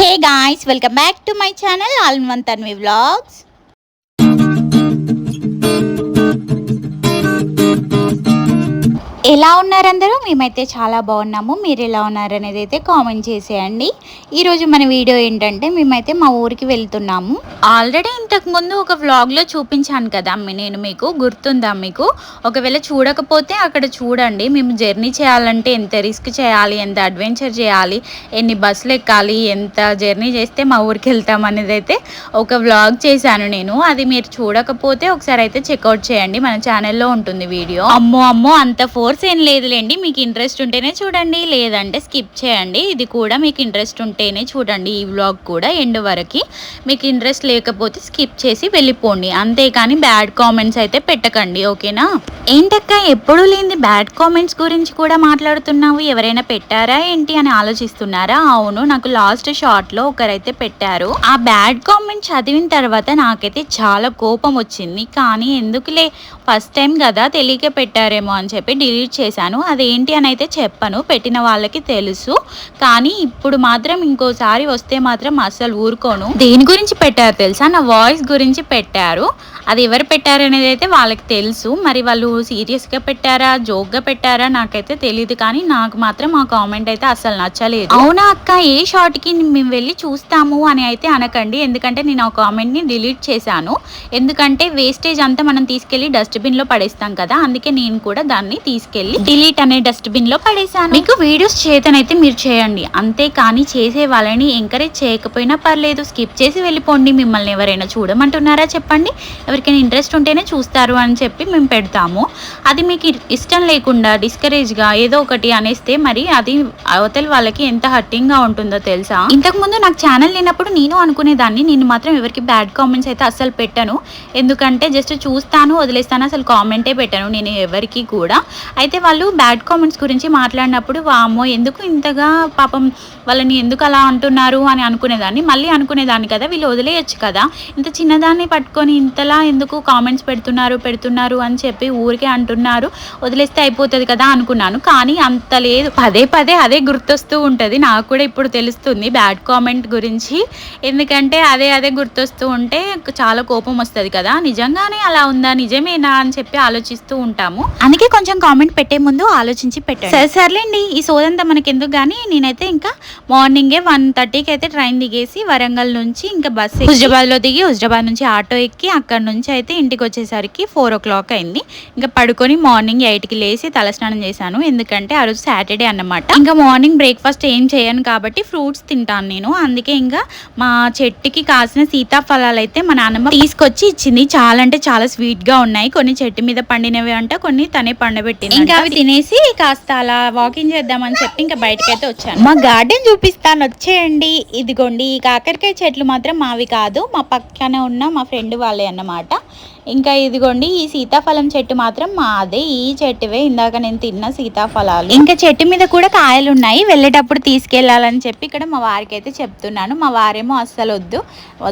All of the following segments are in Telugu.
Hey guys welcome back to my channel all one Tanvi vlogs ఎలా ఉన్నారు అందరూ? మేమైతే చాలా బాగున్నాము. మీరు ఎలా ఉన్నారు అనేది అయితే కామెంట్ చేసేయండి. ఈరోజు మన వీడియో ఏంటంటే మేమైతే మా ఊరికి వెళ్తున్నాము. ఆల్రెడీ ఇంతకు ముందు ఒక వ్లాగ్లో చూపించాను కదా అమ్మి. నేను మీకు గుర్తుందా మీకు? ఒకవేళ చూడకపోతే అక్కడ చూడండి. మేము జర్నీ చేయాలంటే ఎంత రిస్క్ చేయాలి? ఎంత అడ్వెంచర్ చేయాలి? ఎన్ని బస్సులు ఎక్కాలి? ఎంత జర్నీ చేస్తే మా ఊరికి వెళ్తాం అనేది అయితే ఒక వ్లాగ్ చేశాను నేను. అది మీరు చూడకపోతే ఒకసారి అయితే చెక్అవుట్ చేయండి. మన ఛానల్లో ఉంటుంది వీడియో. అమ్మో అమ్మో అంత ఫోర్స్ ఏం లేదులేండి మీకు ఇంట్రెస్ట్ ఉంటేనే చూడండి లేదంటే స్కిప్ చేయండి. ఇది కూడా మీకు ఇంట్రెస్ట్ ఉంటేనే చూడండి ఈ వ్లాగ్ కూడా ఎండ్ వరకు. మీకు ఇంట్రెస్ట్ లేకపోతే స్కిప్ చేసి వెళ్ళిపోండి. అంతేకాని బ్యాడ్ కామెంట్స్ అయితే పెట్టకండి ఓకేనా? ఏంటక్క ఎప్పుడు లేని బ్యాడ్ కామెంట్స్ గురించి కూడా మాట్లాడుతున్నావు? ఎవరైనా పెట్టారా ఏంటి అని ఆలోచిస్తున్నారా? అవును నాకు లాస్ట్ షార్ట్లో ఒకరైతే పెట్టారు. ఆ బ్యాడ్ కామెంట్ చదివిన తర్వాత నాకైతే చాలా కోపం వచ్చింది. కానీ ఎందుకులే ఫస్ట్ టైం కదా తెలియక పెట్టారేమో అని చెప్పి డిలీట్ చేశాను. అదేంటి అని అయితే చెప్పను. పెట్టిన వాళ్ళకి తెలుసు. కానీ ఇప్పుడు మాత్రం ఇంకోసారి వస్తే మాత్రం అస్సలు ఊరుకోను. దేని గురించి పెట్టారు తెలుసా? నా వాయిస్ గురించి పెట్టారు. అది ఎవరు పెట్టారు అనేది అయితే వాళ్ళకి తెలుసు. మరి వాళ్ళు సీరియస్గా పెట్టారా? జోక్గా పెట్టారా? నాకైతే తెలియదు కానీ నాకు మాత్రం ఆ కామెంట్ అయితే అసలు నచ్చలేదు. అవునా అక్క? ఏ షార్ట్కి మేము వెళ్ళి చూస్తాము అని అయితే అనకండి. ఎందుకంటే నేను ఆ కామెంట్ని డిలీట్ చేశాను. ఎందుకంటే వేస్టేజ్ అంతా మనం తీసుకెళ్ళి డస్ట్బిన్లో పడేస్తాం కదా. అందుకే నేను కూడా దాన్ని తీసుకెళ్ళి డిలీట్ అనే డస్ట్బిన్లో పడేశాను. మీకు వీడియోస్ చేతనైతే మీరు చేయండి. అంతే కానీ చేసే వాళ్ళని ఎంకరేజ్ చేయకపోయినా పర్లేదు. స్కిప్ చేసి వెళ్ళిపోండి. మిమ్మల్ని ఎవరైనా చూడమంటున్నారా చెప్పండి. ఎవరికైనా ఇంట్రెస్ట్ ఉంటేనే చూస్తారు అని చెప్పి మేము పెడతాము. అది మీకు ఇష్టం లేకుండా డిస్కరేజ్గా ఏదో ఒకటి అనేస్తే మరి అది అవతల వాళ్ళకి ఎంత హట్టింగ్గా ఉంటుందో తెలుసా? ఇంతకు ముందు నాకు ఛానల్ లేనప్పుడు నేను అనుకునేదాన్ని. నేను మాత్రం ఎవరికి బ్యాడ్ కామెంట్స్ అయితే అస్సలు పెట్టను. ఎందుకంటే జస్ట్ చూస్తాను వదిలేస్తాను అసలు కామెంటే పెట్టాను నేను ఎవరికి కూడా. అయితే వాళ్ళు బ్యాడ్ కామెంట్స్ గురించి మాట్లాడినప్పుడు వామో ఎందుకు ఇంతగా పాపం వాళ్ళని ఎందుకు అలా అంటున్నారు? అని అనుకునేదాన్ని. మళ్ళీ అనుకునేదాన్ని కదా వీళ్ళు వదిలేయచ్చు కదా. ఇంత చిన్నదాన్ని పట్టుకొని ఇంతలా ఎందుకు కామెంట్స్ పెడుతున్నారు పెడుతున్నారు అని చెప్పి ఊరికే అంటున్నారు. వదిలేస్తే అయిపోతుంది కదా అనుకున్నాను. కానీ అంత లేదు. పదే పదే అదే గుర్తొస్తూ ఉంటుంది. నాకు కూడా ఇప్పుడు తెలుస్తుంది బ్యాడ్ కామెంట్ గురించి. ఎందుకంటే అదే అదే గుర్తొస్తూ ఉంటే చాలా కోపం వస్తుంది కదా. నిజంగానే అలా ఉందా? నిజమేనా? అని చెప్పి ఆలోచిస్తూ ఉంటాము. అందుకే కొంచెం కామెంట్ పెట్టే ముందు ఆలోచించి పెట్టండి. సరే సర్లేండి. ఈ సోదంతా మనకి ఎందుకు కానీ నేనైతే ఇంకా మార్నింగే వన్ థర్టీకి అయితే ట్రైన్ దిగేసి వరంగల్ నుంచి ఇంకా బస్ హుజరాబాద్లో దిగి హుజరాబాద్ నుంచి ఆటో ఎక్కి అక్కడ నుంచి అయితే ఇంటికి వచ్చేసరికి ఫోర్ ఓ క్లాక్ అయింది. ఇంకా పడుకొని మార్నింగ్ ఎయిట్కి లేచి తలస్నానం చేశాను. ఎందుకంటే ఆ రోజు సాటర్డే అన్నమాట. ఇంకా మార్నింగ్ బ్రేక్ఫాస్ట్ ఏం చేయను కాబట్టి ఫ్రూట్స్ తింటాను నేను. అందుకే ఇంకా మా చెట్టుకి కాసిన సీతాఫలాలు అయితే మా నాన్నమ్మ తీసుకొచ్చి ఇచ్చింది. చాలా అంటే చాలా స్వీట్గా ఉన్నాయి. కొన్ని చెట్టు మీద పండినవి అంట కొన్ని తనే పండబెట్టింది ఇంకా అవి తినేసి కాస్త అలా వాకింగ్ చేద్దామని చెప్పి ఇంకా బయటకైతే వచ్చాను. మా గార్డెన్ చూపిస్తాను. వచ్చేయండి. ఇదిగోండి. ఈ కాకరకాయ చెట్లు మాత్రం మావి కాదు. మా పక్కన ఉన్న మా ఫ్రెండ్ వాళ్ళే అన్నమాట. data. ఇంకా ఇదిగోండి ఈ సీతాఫలం చెట్టు మాత్రం మాదే. ఈ చెట్టువే ఇందాక నేను తిన్న సీతాఫలాలు. ఇంకా చెట్టు మీద కూడా కాయలు ఉన్నాయి వెళ్ళేటప్పుడు తీసుకెళ్ళాలని చెప్పి ఇక్కడ మా వారికి అయితే చెప్తున్నాను. మా వారేమో అస్సలు వద్దు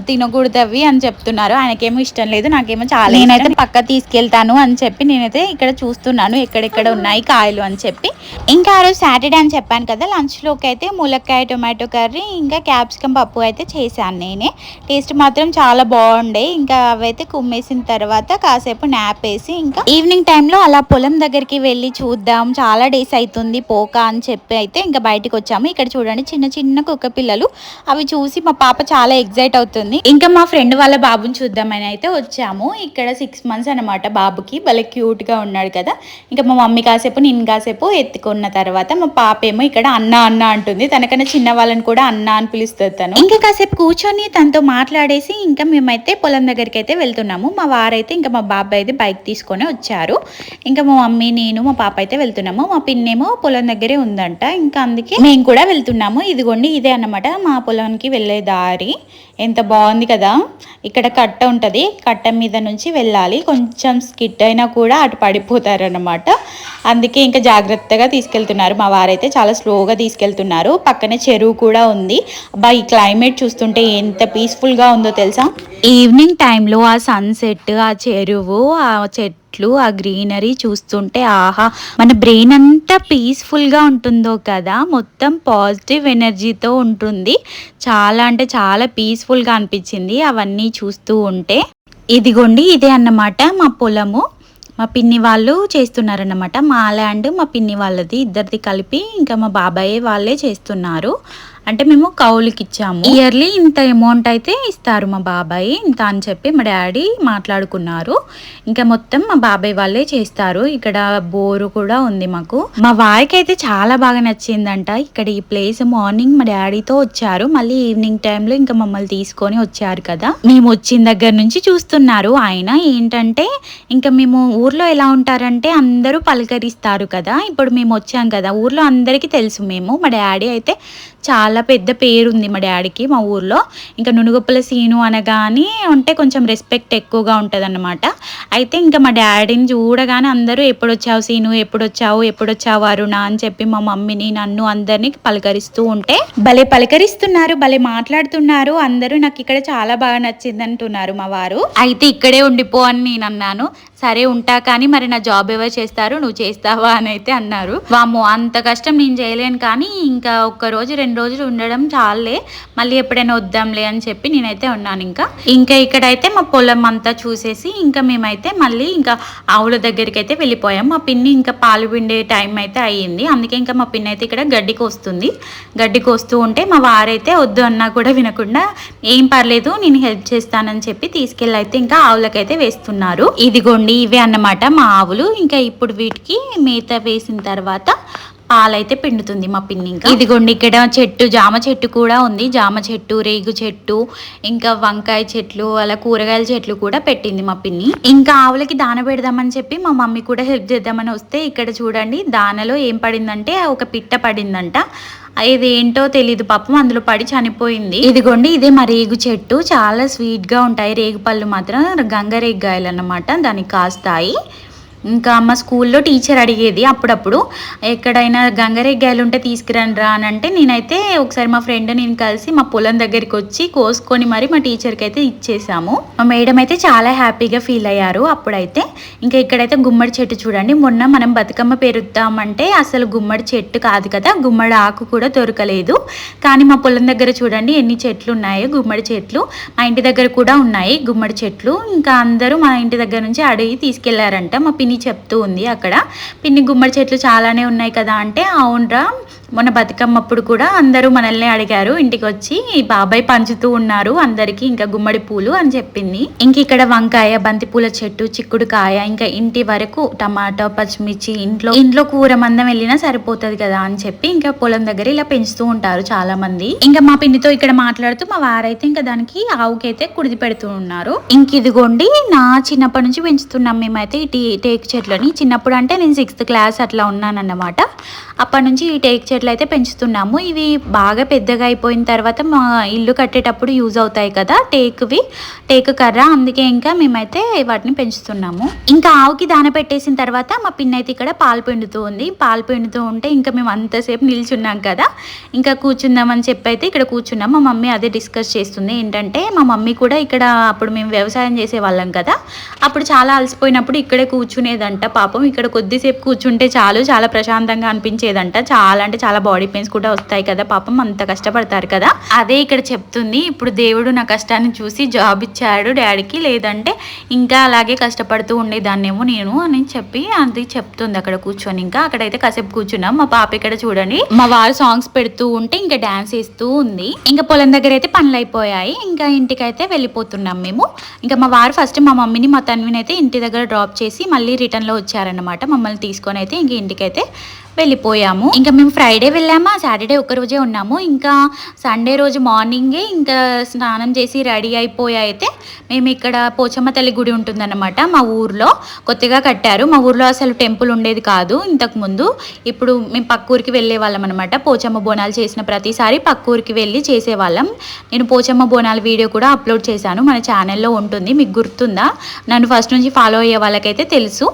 తినకూడదు అవి అని చెప్తున్నారు. ఆయనకేమో ఇష్టం లేదు నాకేమో చాలా నేనైతే పక్క తీసుకెళ్తాను అని చెప్పి నేనైతే ఇక్కడ చూస్తున్నాను. ఎక్కడెక్కడ ఉన్నాయి కాయలు అని చెప్పి. ఇంకా ఆ రోజు సాటర్డే అని చెప్పాను కదా లంచ్లోకి అయితే ములక్కాయ టొమాటో కర్రీ ఇంకా క్యాప్సికమ్ పప్పు అయితే చేశాను నేనే. టేస్ట్ మాత్రం చాలా బాగుండే. ఇంకా అవైతే కుమ్మేసిన తర్వాత కాసేపు నాప్ వేసి ఇంకా ఈవినింగ్ టైంలో అలా పొలం దగ్గరికి వెళ్ళి చూద్దాం చాలా డేస్ అవుతుంది పోక అని చెప్పి అయితే ఇంకా బయటకు వచ్చాము. ఇక్కడ చూడండి చిన్న చిన్న కుక్క పిల్లలు. అవి చూసి మా పాప చాలా ఎగ్జైట్ అవుతుంది. ఇంకా మా ఫ్రెండ్ వాళ్ళ బాబుని చూద్దామని అయితే వచ్చాము. ఇక్కడ సిక్స్ మంత్స్ అనమాట బాబుకి. భలే క్యూట్గా ఉన్నాడు కదా. ఇంకా మా మమ్మీ కాసేపు నేను కాసేపు ఎత్తుకున్న తర్వాత మా పాప ఏమో ఇక్కడ అన్న అన్న అంటుంది. తనకన్నా చిన్న వాళ్ళని కూడా అన్న అని పిలుస్తుంది తను. ఇంకా కాసేపు కూర్చొని తనతో మాట్లాడేసి ఇంకా మేమైతే పొలం దగ్గరికి అయితే వెళ్తున్నాము. మా అయితే ఇంకా మా బాబాయ్ అయితే బైక్ తీసుకొని వచ్చారు. ఇంకా మా మమ్మీ నేను మా పాప అయితే వెళ్తున్నాము. మా పిన్నేమో పొలం దగ్గరే ఉందంట. ఇంకా అందుకే మేము కూడా వెళ్తున్నాము. ఇదిగోండి ఇదే అన్నమాట మా పొలానికి వెళ్ళే దారి. ఎంత బాగుంది కదా. ఇక్కడ కట్ట ఉంటుంది. కట్ట మీద నుంచి వెళ్ళాలి. కొంచెం స్కిట్ అయినా కూడా అటు పడిపోతారన్నమాట. అందుకే ఇంకా జాగ్రత్తగా తీసుకెళ్తున్నారు. మా వారైతే చాలా స్లోగా తీసుకెళ్తున్నారు. పక్కనే చెరువు కూడా ఉంది. అబ్బా ఈ క్లైమేట్ చూస్తుంటే ఎంత పీస్ఫుల్గా ఉందో తెలుసా? ఈవినింగ్ టైంలో ఆ సన్సెట్ ఆ చెరువు ఆ చెట్టు చెట్లు ఆ గ్రీనరీ చూస్తుంటే ఆహా మన బ్రెయిన్ అంతా పీస్ఫుల్గా ఉంటుందో కదా మొత్తం పాజిటివ్ ఎనర్జీతో ఉంటుంది. చాలా అంటే చాలా పీస్ఫుల్గా అనిపించింది అవన్నీ చూస్తూ ఉంటే. ఇదిగోండి ఇదే అన్నమాట మా పొలము. మా పిన్ని వాళ్ళు చేస్తున్నారన్నమాట. మా ల్యాండ్ మా పిన్ని వాళ్ళది. ఇద్దరిది కలిపి ఇంకా మా బాబాయ్ వాళ్ళే చేస్తున్నారు. అంటే మేము కౌలుకి ఇచ్చాము ఇయర్లీ ఇంత అమౌంట్ అయితే ఇస్తారు మా బాబాయ్ ఇంత అని చెప్పి మా డాడీ మాట్లాడుకున్నారు. ఇంకా మొత్తం మా బాబాయ్ వాళ్ళే చేస్తారు. ఇక్కడ బోరు కూడా ఉంది మాకు. మా వారికి అయితే చాలా బాగా నచ్చిందంట. ఇక్కడ ఈ ప్లేస్ మార్నింగ్ మా డాడీతో వచ్చారు. మళ్ళీ ఈవినింగ్ టైంలో ఇంకా మమ్మల్ని తీసుకొని వచ్చారు కదా. మేము వచ్చిన దగ్గర నుంచి చూస్తున్నారు. ఆయన ఏంటంటే ఇంకా మేము ఊర్లో ఎలా ఉంటారంటే అందరూ పలకరిస్తారు కదా. ఇప్పుడు మేము వచ్చాం కదా. ఊర్లో అందరికీ తెలుసు మేము. మా డాడీ అయితే చాలా పెద్ద పేరు ఉంది మా డాడీకి మా ఊర్లో. ఇంకా నునుగొప్పల సీను అనగానే ఉంటే కొంచెం రెస్పెక్ట్ ఎక్కువగా ఉంటుంది అయితే ఇంకా మా డాడీని చూడగానే అందరూ ఎప్పుడు వచ్చావు సీను? ఎప్పుడు వచ్చావు ఎప్పుడు వచ్చావు అరుణ? అని చెప్పి మా మమ్మీని నన్ను అందరినీ పలకరిస్తూ ఉంటే భలే పలకరిస్తున్నారు భలే మాట్లాడుతున్నారు. అందరూ నాకు ఇక్కడ చాలా బాగా నచ్చింది అంటున్నారు మా వారు. అయితే ఇక్కడే ఉండిపో అని నేను అన్నాను. సరే ఉంటా కానీ మరి నా జాబ్ ఎవరు చేస్తారు? నువ్వు చేస్తావా అని అయితే అన్నారు. వాము అంత కష్టం నేను చేయలేను కానీ ఇంకా ఒక్క రోజు రెండు రోజులు ఉండడం చాలే మళ్ళీ ఎప్పుడైనా వద్దాంలే అని చెప్పి నేనైతే ఉన్నాను ఇంకా. ఇంకా ఇక్కడైతే మా పొలం అంతా చూసేసి ఇంకా మేమైతే మళ్ళీ ఇంకా ఆవుల దగ్గరికి అయితే వెళ్ళిపోయాం. మా పిన్ని ఇంకా పాలు పిండే టైం అయితే అయ్యింది. అందుకే ఇంకా మా పిన్ని అయితే ఇక్కడ గడ్డి కోస్తుంది. గడ్డి కోస్తూ ఉంటే మా వారైతే వద్దు అన్నా కూడా వినకుండా ఏం పర్లేదు నేను హెల్ప్ చేస్తానని చెప్పి తీసుకెళ్ళి అయితే ఇంకా ఆవులకైతే వేస్తున్నారు. ఇదిగోండి ఇవే అన్నమాట మా ఆవులు. ఇంకా ఇప్పుడు వీటికి మేత వేసిన తర్వాత పాలైతే పిండుతుంది మా పిన్ని ఇంకా. ఇదిగోండి ఇక్కడ చెట్టు జామ చెట్టు కూడా ఉంది. జామ చెట్టు రేగు చెట్టు ఇంకా వంకాయ చెట్లు అలా కూరగాయల చెట్లు కూడా పెట్టింది మా పిన్ని. ఇంకా ఆవులకి దాన పెడదామని చెప్పి మా మమ్మీ కూడా హెల్ప్ చేద్దామని వస్తే ఇక్కడ చూడండి దానలో ఏం పడిందంటే ఒక పిట్ట పడిందంట. ఇది ఏంటో తెలీదు పాపం అందులో పడి చనిపోయింది. ఇదిగోండి ఇదే మా రేగు చెట్టు. చాలా స్వీట్గా ఉంటాయి. రేగు పళ్ళు మాత్రం గంగరేగ్గాయలు అన్నమాట దానికి కాస్తాయి. ఇంకా మా స్కూల్లో టీచర్ అడిగేది అప్పుడప్పుడు ఎక్కడైనా గంగరేగ్గాయలు ఉంటే తీసుకురండి రా అని అంటే నేనైతే ఒకసారి మా ఫ్రెండ్ నేను కలిసి మా పొలం దగ్గరికి వచ్చి కోసుకొని మరి మా టీచర్కి అయితే ఇచ్చేసాము. మా మేడం అయితే చాలా హ్యాపీగా ఫీల్ అయ్యారు అప్పుడైతే. ఇంకా ఇక్కడైతే గుమ్మడి చెట్టు చూడండి మొన్న మనం బతుకమ్మ పెరుగుతామంటే అసలు గుమ్మడి చెట్టు కాదు కదా గుమ్మడి ఆకు కూడా దొరకలేదు. కానీ మా పొలం దగ్గర చూడండి ఎన్ని చెట్లు ఉన్నాయో గుమ్మడి చెట్లు. మా ఇంటి దగ్గర కూడా ఉన్నాయి గుమ్మడి చెట్లు. ఇంకా అందరూ మా ఇంటి దగ్గర నుంచి అడిగి తీసుకెళ్ళారంట మా పిన్ని చెప్తూ ఉంది అక్కడ. పిన్ని గుమ్మడి చెట్లు చాలానే ఉన్నాయి కదా అంటే అవునరా. మొన్న బతుకమ్మప్పుడు కూడా అందరూ మనల్ని అడిగారు ఇంటికి వచ్చి బాబాయ్ పంచుతూ ఉన్నారు అందరికి ఇంకా గుమ్మడి పూలు అని చెప్పింది. ఇంక ఇక్కడ వంకాయ బంతి పూల చెట్టు చిక్కుడుకాయ ఇంకా ఇంటి వరకు టమాటో పచ్చిమిర్చి ఇంట్లో ఇంట్లో కూర మందం వెళ్ళినా సరిపోతుంది కదా అని చెప్పి ఇంకా పొలం దగ్గర ఇలా పెంచుతూ ఉంటారు చాలా మంది ఇంకా మా పిన్నితో ఇక్కడ మాట్లాడుతూ మా వారైతే ఇంకా దానికి ఆవుకైతే కుడిది పెడుతూ ఉన్నారు. ఇంక ఇదిగోండి నా చిన్నప్పటి నుంచి పెంచుతున్నాం మేమైతే ఈ టేక్ చెట్లని. చిన్నప్పుడు అంటే నేను సిక్స్త్ క్లాస్ అట్లా ఉన్నానన్నమాట. అప్పటి నుంచి ఈ టేక్ చెట్లు అయితే పెంచుతున్నాము. ఇవి బాగా పెద్దగా అయిపోయిన తర్వాత మా ఇల్లు కట్టేటప్పుడు యూజ్ అవుతాయి కదా టేక్వి టేక్ కర్ర అందుకే ఇంకా మేమైతే వాటిని పెంచుతున్నాము. ఇంకా ఆవుకి దాన పెట్టేసిన తర్వాత మా పిన్న అయితే ఇక్కడ పాలు పిండుతూ ఉంది. పాలు పిండుతూ ఉంటే ఇంకా మేము అంతసేపు నిల్చున్నాం కదా. ఇంకా కూర్చుందామని చెప్పి అయితే ఇక్కడ కూర్చున్నాం. మా మమ్మీ అదే డిస్కస్ చేస్తుంది. ఏంటంటే మా మమ్మీ కూడా ఇక్కడ అప్పుడు మేము వ్యవసాయం చేసే వాళ్ళం కదా. అప్పుడు చాలా అలసిపోయినప్పుడు ఇక్కడే కూర్చునేదంట. పాపం ఇక్కడ కొద్దిసేపు కూర్చుంటే చాలు. చాలా ప్రశాంతంగా అనిపించేదంట. చాలా అంటే చాలా బాడీ పెయిన్స్ కూడా వస్తాయి కదా పాపం అంత కష్టపడతారు కదా. అదే ఇక్కడ చెప్తుంది ఇప్పుడు దేవుడు నా కష్టాన్ని చూసి జాబ్ ఇచ్చాడు డాడీకి లేదంటే ఇంకా అలాగే కష్టపడుతూ ఉండేదాన్నేమో నేను అని చెప్పి అది చెప్తుంది అక్కడ కూర్చొని. ఇంకా అక్కడైతే కాసేపు కూర్చున్నాం మా పాప ఇక్కడ చూడండి. మా వారు సాంగ్స్ పెడుతూ ఉంటే ఇంకా డాన్స్ వేస్తూ ఉంది. ఇంకా పొలం దగ్గర అయితే పనులు అయిపోయాయి ఇంకా ఇంటికైతే వెళ్ళిపోతున్నాం మేము. ఇంకా మా వారు ఫస్ట్ మా మమ్మీని మా తన్విని అయితే ఇంటి దగ్గర డ్రాప్ చేసి మళ్ళీ రిటర్న్లో వచ్చారనమాట మమ్మల్ని తీసుకొని అయితే ఇంక ఇంటికైతే వెళ్ళిపోయాము. ఇంకా మేము ఫ్రైడే వెళ్ళామా? సాటర్డే ఒక్క రోజే ఉన్నాము. ఇంకా సండే రోజు మార్నింగే ఇంకా స్నానం చేసి రెడీ అయిపోయి అయితే మేము ఇక్కడ పోచమ్మ తల్లి గుడి ఉంటుందన్నమాట మా ఊర్లో. కొత్తగా కట్టారు. మా ఊర్లో అసలు టెంపుల్ ఉండేది కాదు ఇంతకుముందు ఇప్పుడు మేము పక్క ఊరికి వెళ్ళే వాళ్ళం అనమాట పోచమ్మ బోనాలు చేసిన ప్రతిసారి పక్కూరికి వెళ్ళి చేసేవాళ్ళం నేను పోచమ్మ బోనాల వీడియో కూడా అప్లోడ్ చేశాను. మన ఛానల్లో ఉంటుంది. మీకు గుర్తుందా? నన్ను ఫస్ట్ నుంచి ఫాలో అయ్యే వాళ్ళకైతే తెలుసు.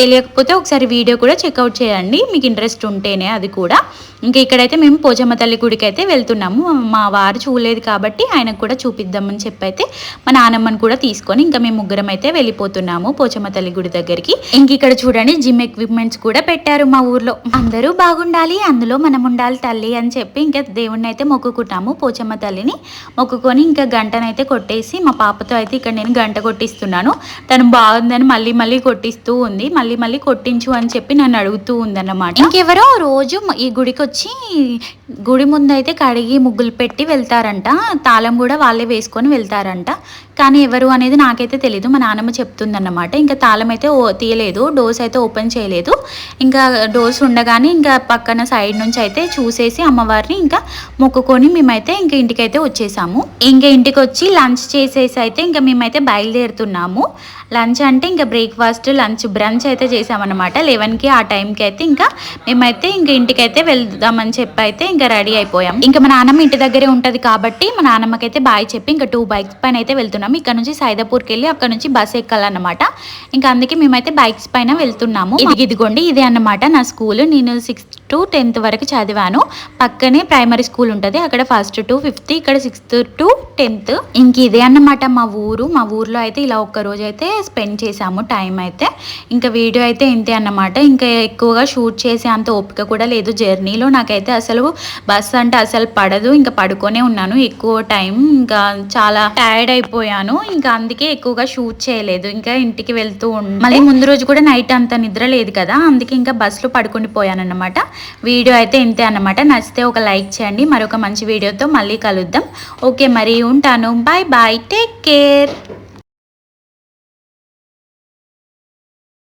తెలియకపోతే ఒకసారి వీడియో కూడా చెక్అవుట్ చేయండి. మీకు ఇంట్రెస్ట్ ఇంట్రెస్ట్ ఉంటేనే అది కూడా. ఇంకా ఇక్కడైతే మేము పోచమ్మ తల్లి గుడికి అయితే వెళ్తున్నాము. మా వారు చూడలేదు కాబట్టి ఆయనకు కూడా చూపిద్దామని చెప్పి అయితే మా నానమ్మని కూడా తీసుకొని ఇంకా మేము ముగ్గురం అయితే వెళ్ళిపోతున్నాము పోచమ్మ తల్లి గుడి దగ్గరికి. ఇంక ఇక్కడ చూడండి జిమ్ ఎక్విప్మెంట్స్ కూడా పెట్టారు మా ఊర్లో. అందరూ బాగుండాలి అందులో మనం ఉండాలి తల్లి అని చెప్పి ఇంకా దేవుణ్ణి అయితే మొక్కుకుంటాము. పోచమ్మ తల్లిని మొక్కుకొని ఇంకా గంటనైతే కొట్టేసి మా పాపతో అయితే ఇక్కడ నేను గంట కొట్టిస్తున్నాను. తను బాగుందని మళ్ళీ మళ్ళీ కొట్టిస్తూ ఉంది. మళ్ళీ మళ్ళీ కొట్టించు అని చెప్పి నన్ను అడుగుతూ ఉందన్నమాట. ఇంకెవరో రోజు ఈ గుడికి వచ్చి గుడి ముందు అయితే కడిగి ముగ్గులు పెట్టి వెళ్తారంట. తాళం కూడా వాళ్ళే వేసుకొని వెళ్తారంట. కానీ ఎవరు అనేది నాకైతే తెలియదు మా నాన్నమ్మ చెప్తుందన్నమాట. ఇంకా తాళం అయితే ఓ- తీయలేదు. డోర్స్ అయితే ఓపెన్ చేయలేదు. ఇంకా డోర్స్ ఉండగానే ఇంకా పక్కన సైడ్ నుంచి అయితే చూసేసి అమ్మవారిని ఇంకా మొక్కుకొని మేమైతే ఇంకా ఇంటికైతే వచ్చేసాము. ఇంకా ఇంటికి వచ్చి లంచ్ చేసేసి అయితే ఇంకా మేమైతే బయలుదేరుతున్నాము. లంచ్ అంటే ఇంకా బ్రేక్ఫాస్ట్ లంచ్ బ్రంచ్ అయితే చేసామన్నమాట. లెవెన్కి ఆ టైంకి అయితే ఇంకా మేమైతే ఇంకా ఇంటికైతే వెళ్దామని చెప్పి అయితే ఇంకా రెడీ అయిపోయాం. ఇంకా మా నాన్నమ్మ ఇంటి దగ్గరే ఉంటుంది కాబట్టి మా నాన్నమ్మకైతే బాయ్ చెప్పి ఇంకా టూ బైక్స్ పైన అయితే వెళ్తున్నాం. వెళ్తున్నాము ఇక్కడ నుంచి సైదాపూర్కి వెళ్ళి అక్కడ నుంచి బస్ ఎక్కాలన్నమాట. ఇంకా అందుకే మేమైతే బైక్స్ పైన వెళ్తున్నాము. ఇది ఇదిగోండి ఇదే అన్నమాట నా స్కూల్. నేను సిక్స్త్ టు టెన్త్ వరకు చదివాను. పక్కనే ప్రైమరీ స్కూల్ ఉంటుంది. అక్కడ ఫస్ట్ టు ఫిఫ్త్ ఇక్కడ సిక్స్త్ టు టెన్త్. ఇంక ఇదే అన్నమాట మా ఊరు. మా ఊర్లో అయితే ఇలా ఒక్క రోజు అయితే స్పెండ్ చేసాము టైం అయితే. ఇంకా వీడియో అయితే ఇంతే అన్నమాట. ఇంకా ఎక్కువగా షూట్ చేసే అంత ఓపిక కూడా లేదు. జర్నీలో నాకైతే అసలు బస్ అంటే అసలు పడదు. ఇంకా పడుకొనే ఉన్నాను ఎక్కువ టైం. ఇంకా చాలా టైర్డ్ అయిపోయాను. ఇంకా అందుకే ఎక్కువగా షూట్ చేయలేదు. ఇంకా ఇంటికి వెళ్తూ ఉండి మళ్ళీ ముందు రోజు కూడా నైట్ అంత నిద్ర లేదు కదా. అందుకే ఇంకా బస్సులో పడుకుని పోయాను అనమాట వీడియో అయితే ఇంతే అన్నమాట. నచ్చితే ఒక లైక్ చేయండి. మరొక మంచి వీడియోతో మళ్ళీ కలుద్దాం. ఓకే మరి ఉంటాను. Bye bye. Take care.